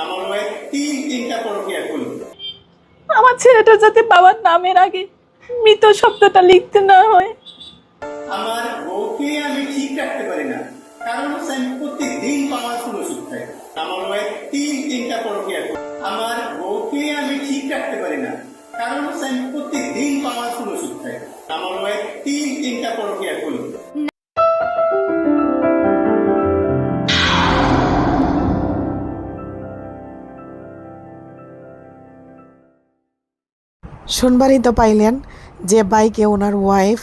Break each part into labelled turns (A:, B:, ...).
A: Wife তিন তিনটা পরকিয়া করল।
B: আমার ছেলেটা যাতে বাবার নামের আগে মৃত শব্দটা লিখতে না হয়।
A: আমার বউকে আমি ঠিক রাখতে পারি না। কারণ আমি প্রত্যেকদিন পাওয়ারফুল ওষুধ খাই আমার ওয়াইফ তিন তিনটা পরকিয়া করল। আমার বউকে আমি ঠিক রাখতে পারি না। কারণ হচ্ছে আমি প্রত্যেকদিন পাওয়ারফুল ওষুধ খাই আমার তিন তিনটা পরকিয়া
C: শুনবারই তো পাইলেন যে বাইকে ওনার ওয়াইফ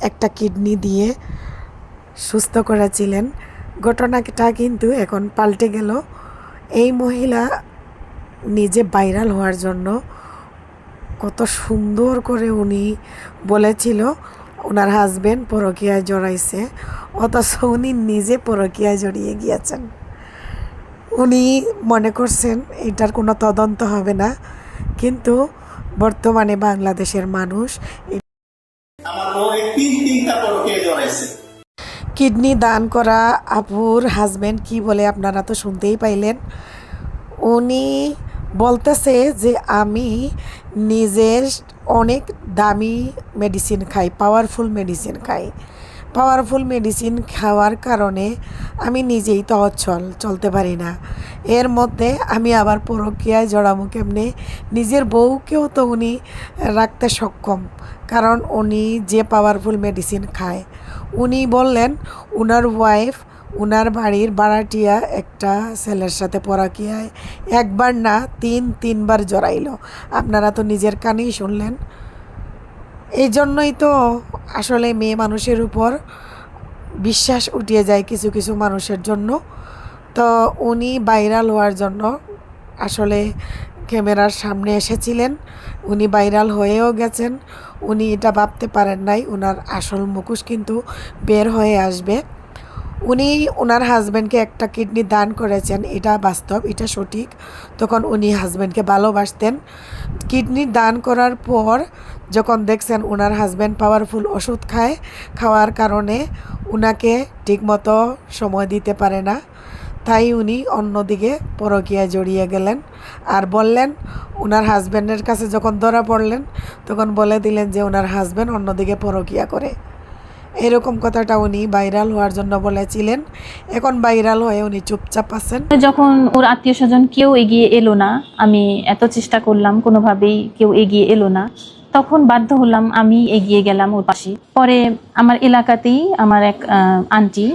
C: একটা কিডনি দিয়ে সুস্থ করেছিলেন। ঘটনাটা কিন্তু এখন পাল্টে গেল। এই মহিলা নিজে ভাইরাল হওয়ার জন্য কত সুন্দর করে উনি বলেছিল, ওনার হাজব্যান্ড পরকীয়ায় জড়াইছে, অথচ উনি নিজে পরকিয়ায় জড়িয়ে গিয়েছেন। উনি মনে করছেন, এটার কোনো তদন্ত হবে না। কিন্তু বর্তমানে বাংলাদেশের মানুষ কিডনি দান করা আপুর হাজবেন্ড কি বলে আপনারা তো শুনতেই পাইলেন। উনি বলতেছে যে আমি নিজের অনেক দামি মেডিসিন খাই পাওয়ারফুল মেডিসিন খাই। পাওয়ারফুল মেডিসিন খাওয়ার কারণে আমি নিজেই তো অচল চলতে পারি না। এর মধ্যে আমি আবার পরকীয়ায় জড়াবো কেমনে? নিজের বউকেও তো উনি রাখতে সক্ষম, কারণ উনি যে পাওয়ারফুল মেডিসিন খায়। উনি বললেন, উনার ওয়াইফ উনার বাড়ির বাড়াটিয়া একটা ছেলের সাথে পরাকিয়ায় একবার না তিন, তিনবার জড়াইলো। আপনারা তো নিজের কানেই শুনলেন। এই জন্যই তো আসলে মেয়ে মানুষের উপর বিশ্বাস উঠিয়ে যায় কিছু কিছু মানুষের জন্য। তো উনি ভাইরাল হওয়ার জন্য আসলে ক্যামেরার সামনে এসেছিলেন। উনি ভাইরাল হয়েও গেছেন। উনি এটা ভাবতে পারেন নাই ওনার আসল মুখোশ কিন্তু বের হয়ে আসবে। উনি ওনার হাজব্যান্ডকে একটা কিডনি দান করেছেন, এটা বাস্তব, এটা সঠিক। তখন উনি হাজব্যান্ডকে ভালোবাসতেন। কিডনি দান করার পর যখন দেখছেন ওনার হাজব্যান্ড পাওয়ারফুল ওষুধ খায়, খাওয়ার কারণে ওনাকে ঠিকমতো সময় দিতে পারে না। তাই উনি অন্যদিকে পরকীয়ায় জড়িয়ে গেলেন আর বললেন ওনার হাজব্যান্ডের কাছে যখন ধরা পড়লেন, তখন বলে দিলেন যে ওনার হাজব্যান্ড অন্যদিকে পরকিয়া করে। এরকম কথাটা উনি ভাইরাল হওয়ার জন্য বলেছিলেন। এখন ভাইরাল হয়ে উনি চুপচাপ আছেন।
B: যখন ওর আত্মীয় স্বজন কেউ এগিয়ে এলো না, আমি এত চেষ্টা করলাম, কোনোভাবেই কেউ এগিয়ে এলো না। তখন বাধ্য হলাম আমি এগিয়ে গেলাম ওর পাশে। পরে আমার এলাকাতেই আমার এক আন্টি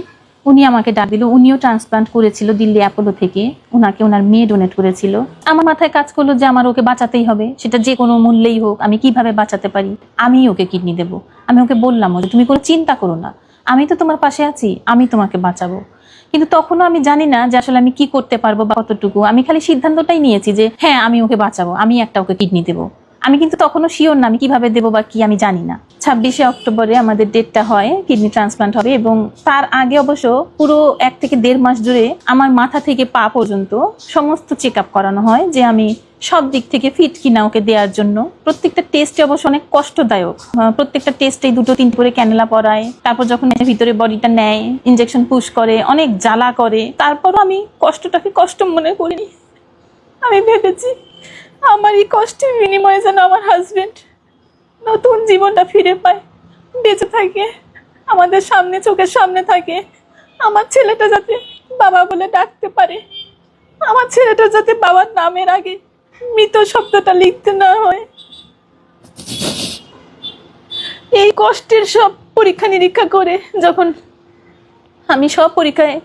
B: উনি আমাকে ডাক দিল, উনিও ট্রান্সপ্লান্ট করেছিল দিল্লি অ্যাপোলো থেকে। ওনাকে ওনার মেয়ে ডোনেট করেছিল। আমার মাথায় কাজ করল যে আমার ওকে বাঁচাতেই হবে। সেটা যে কোনো মূল্যেই হোক, আমি কীভাবে বাঁচাতে পারি? আমি ওকে কিডনি দেব। আমি ওকে বললাম যে তুমি কোনো চিন্তা করো না। আমি তো তোমার পাশে আছি, আমি তোমাকে বাঁচাবো। কিন্তু তখনও আমি জানি না যে আসলে আমি কি করতে পারব বা কতটুকু। আমি খালি সিদ্ধান্তটাই নিয়েছি যে হ্যাঁ আমি ওকে বাঁচাবো, আমি একটা ওকে কিডনি দেবো। আমি কিন্তু তখনও শিওর না আমি কীভাবে দেবো বা কি আমি জানি না। ছাব্বিশে অক্টোবরে আমাদের ডেটটা হয় কিডনি ট্রান্সপ্লান্ট হবে এবং তার আগে অবশ্য পুরো এক থেকে দেড় মাস জুড়ে আমার মাথা থেকে পা পর্যন্ত সমস্ত চেক আপ করানো হয় যে আমি সব দিক থেকে ফিট কিনা ওকে দেওয়ার জন্য। প্রত্যেকটা টেস্টে অবশ্য অনেক কষ্টদায়ক। প্রত্যেকটা টেস্টে দুটো তিনটে করে ক্যানেলা পরায়, তারপর যখন ভিতরে বডিটা নেয় ইঞ্জেকশন পুশ করে, অনেক জ্বালা করে, তারপরও আমি কষ্টটাকে কষ্ট মনে করিনি। আমি ভেবেছি আমার এই কষ্টের বিনিময়ে যেন আমার হাজবেন্ড নতুন জীবনটা ফিরে পায়। বেঁচে থাকে, আমাদের সামনে, চোখের সামনে থাকে। আমার ছেলেটা যাতে বাবা বলে ডাকতে পারে। আমার ছেলেটা যাতে বাবার নামের আগে মৃত শব্দটা লিখতে না হয়। এই কষ্টের সব পরীক্ষা নিরীক্ষা করে যখন আমি সব পরীক্ষায়